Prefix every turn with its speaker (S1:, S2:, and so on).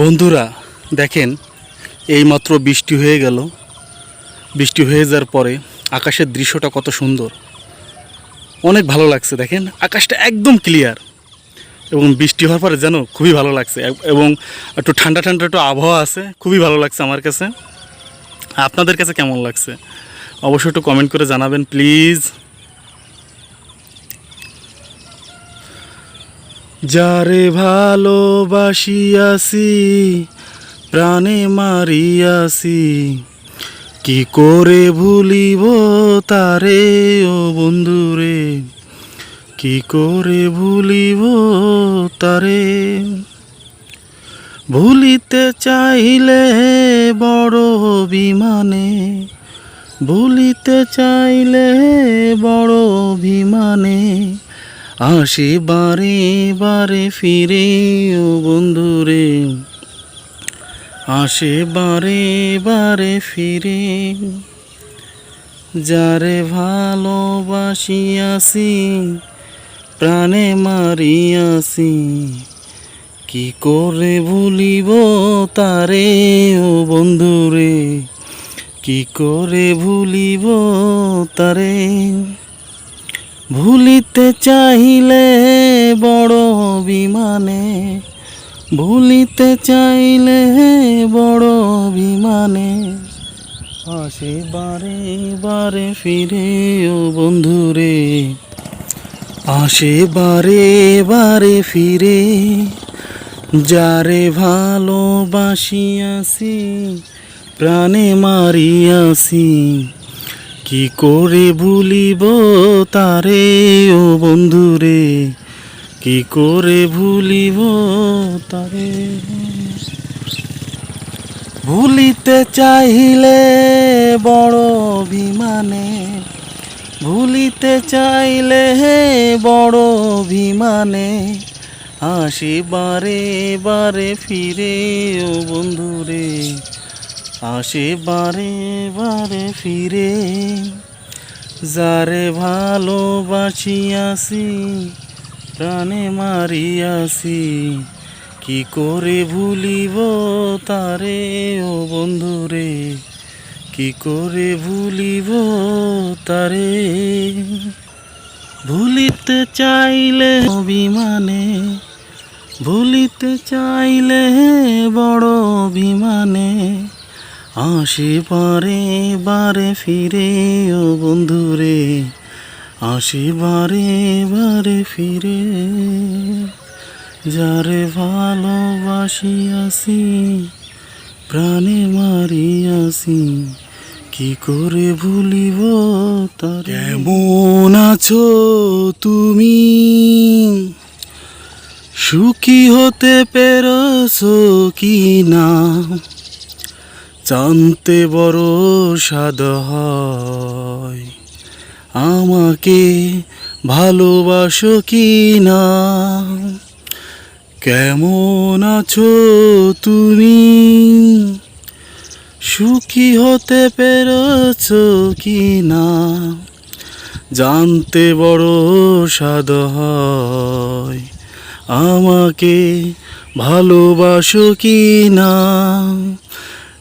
S1: বন্ধুরা, দেখেন, এইমাত্র বৃষ্টি হয়ে গেল। বৃষ্টি হয়ে যাওয়ার পরে আকাশের দৃশ্যটা কত সুন্দর। অনেক ভালো লাগছে, দেখেন, আকাশটা একদম ক্লিয়ার এবং বৃষ্টি হওয়ার পরে যেন খুবই ভালো লাগছে, এবং একটু ঠান্ডা ঠান্ডা একটু আবহাওয়া আছে, খুবই ভালো লাগছে আমার কাছে। আপনাদের কাছে কেমন লাগছে? অবশ্যই একটু কমেন্ট করে জানাবেন প্লিজ যারে ভালোবাসিয়াছি, প্রাণে মারিয়াছি, কি করে ভুলিব তারে, ও বন্ধুরে? কি করে ভুলিব তারে? ভুলিতে চাইলে বড় অভিমানে, ভুলিতে চাইলে বড় অভিমানে আসি বারে বারে ফিরে, ও বন্ধুরে। আসে বারে বারে ফিরে, যারে ভালোবাসি ভালোবাসিয়াছি প্রাণে মারিয়াছি কি করে ভুলিব তারে, ও বন্ধুরে? কি করে ভুলিব তারে? ভুলিতে চাইলে বড় অভিমানে, ভুলিতে চাইলে বড় অভিমানে। আসে বারে বারে ফিরে ও বন্ধুরে, আসে বারে বারে ফিরে, যারে ভালোবাসিয়াছি প্রাণে মারিয়াছি কি করে ভুলিব তারে, ও বন্ধুরে? কি করে ভুলিব তারে? ভুলিতে চাইলে বড় অভিমানে, ভুলিতে চাইলে হে বড় অভিমানে আসি বারে বারে ফিরে, ও বন্ধুরে। আসে বারে বারে ফিরে, যারে ভালোবাসিয়াছি প্রাণে মারিয়াছি কি করে ভুলিব তারে, ও বন্ধুরে? কি করে ভুলিব তারে? ভুলিতে চাইলে অভিমানে, ভুলিতে চাইলে বড় অভিমানে আসে বারে বারে ফিরে, ও বন্ধুরে। আসে বারে বারে ফিরে। যারে ভালোবাসিয়াছি প্রাণে মারিয়াছি কি করে ভুলিব তার? কেমন আছো তুমি? সুখী হতে পেরেছ কি না? জানতে বড় স্বাদ হয়। আমাকে ভালোবাসো কি না? কেমন আছো তুমি? সুখী হতে পেরেছ কি না? জানতে বড় স্বাদ হয়। আমাকে ভালোবাসো কি না?